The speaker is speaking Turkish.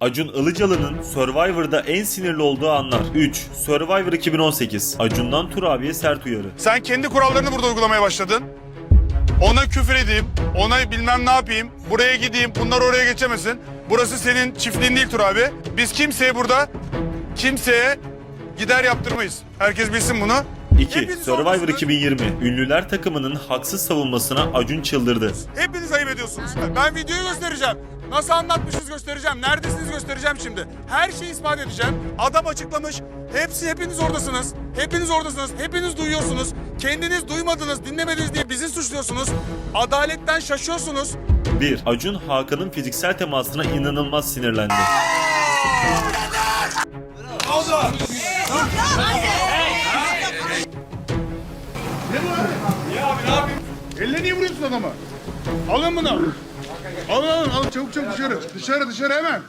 Acun Ilıcalı'nın Survivor'da en sinirli olduğu anlar. 3. Survivor 2018. Acun'dan Tur abiye sert uyarı. Sen kendi kurallarını burada uygulamaya başladın. Ona küfür edeyim, ona bilmem ne yapayım, buraya gideyim, bunlar oraya geçemesin. Burası senin çiftliğin değil Tur abi. Biz kimseye burada, kimseye gider yaptırmayız. Herkes bilsin bunu. 2. Hepiniz Survivor oradasınız. 2020. Ünlüler takımının haksız savunmasına Acun çıldırdı. Hepiniz ayıp ediyorsunuz. Ben videoyu göstereceğim. Nasıl anlatmışız göstereceğim. Neredesiniz göstereceğim şimdi. Her şeyi ispat edeceğim. Adam açıklamış. Hepsi hepiniz oradasınız. Hepiniz oradasınız. Hepiniz duyuyorsunuz. Kendiniz duymadınız, dinlemediniz diye bizi suçluyorsunuz. Adaletten şaşıyorsunuz. 1. Acun Hakan'ın fiziksel temasına inanılmaz sinirlendi. Elle niye vuruyorsun adamı? Alın bunu. Alın alın alın çabuk çabuk dışarı. Dışarı dışarı hemen.